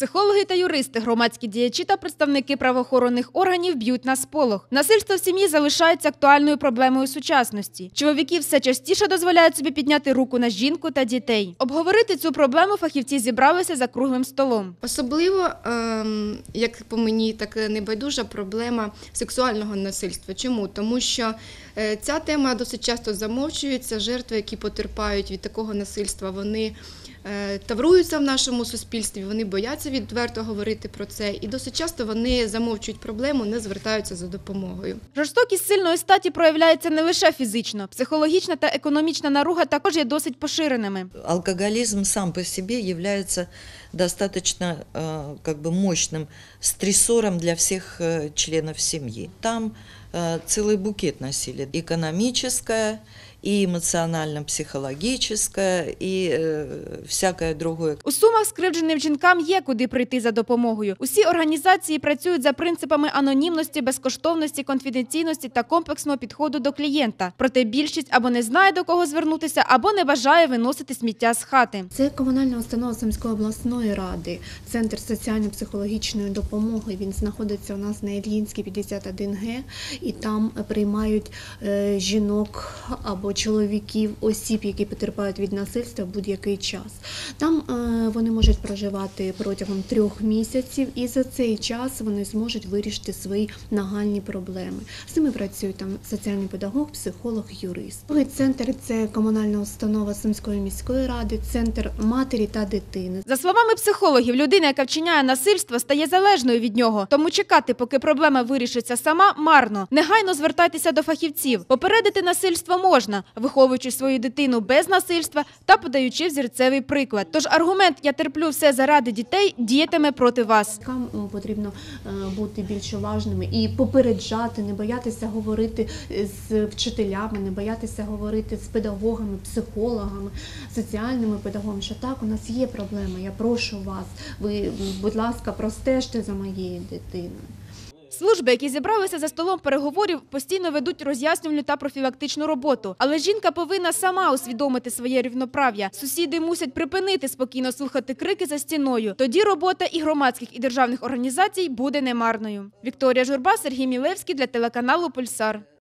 Психологи та юристи, громадські діячі та представники правоохоронних органів б'ють на сполох. Насильство в сім'ї залишається актуальною проблемою сучасності. Чоловіки все частіше дозволяють собі підняти руку на жінку та дітей. Обговорити цю проблему фахівці зібралися за круглим столом. Особливо, ем, як по мені, так небайдужа проблема сексуального насильства. Чому? Тому що е, ця тема досить часто замовчується. Жертви, які потерпають від такого насильства, вони тавруються в нашому суспільстві, вони бояться відверто говорити про це, і досить часто вони замовчують проблему, не звертаються за допомогою. Жорстокість сильної статі проявляється не лише фізично, психологічна та економічна наруга також є досить поширеними. алкоголизм сам по себе является достаточно э, как бы мощным стрессором для всех э, членов семьи. Там э, целый букет насилия. Экономическое, и эмоционально-психологическое, и э, всякое другое. У Сумах скривдженим жінкам є куди прийти за допомогою. Усі організації працюють за принципами анонімності, безкоштовності, конфіденційності та комплексного підходу до клієнта. Проте більшість або не знає до кого звернутися, або не бажає виносити сміття з хати. Це комунальна установа Сумської обласної ради, центр соціально-психологічної допомоги. Він знаходиться у нас на Ільїнській 51Г, і там приймають е, жінок або чоловіків, осіб, які потерпають від насильства в будь-який час. Там е, вони можуть проживати протягом трьох місяців, і за цей час вони зможуть вирішити свої нагальні проблеми. З ними працюють там соціальний педагог, психолог, юрист. Другий центр це комунальна установа Сумської міської ради, центр матері та дитини. За словами психологів, людина, яка вчиняє насильство, стає залежною від нього. Тому чекати, поки проблема вирішиться сама, марно. Негайно звертайтеся до фахівців. Попередити насильство можна, виховуючи свою дитину без насильства та подаючи взірцевий приклад. Тож аргумент Я терплю все заради дітей діятиме проти вас. Батькам потрібно е, бути більш уважними і попереджати, не боятися говорити з вчителями, не боятися говорити з педагогами, психологами, соціальними педагогами, що так, у нас є проблема. Я прошу вас, ви, будь ласка, простежте за моєю дитиною. Служби, які зібралися за столом переговорів, постійно ведуть роз'яснювальну та профілактичну роботу. Але жінка повинна сама усвідомити своє рівноправ'я. Сусіди мусять припинити спокійно слухати крики за стіною. Тоді робота і громадських і державних організацій буде немарною. Вікторія Журба, Сергій Мілевський для телеканалу Пульсар.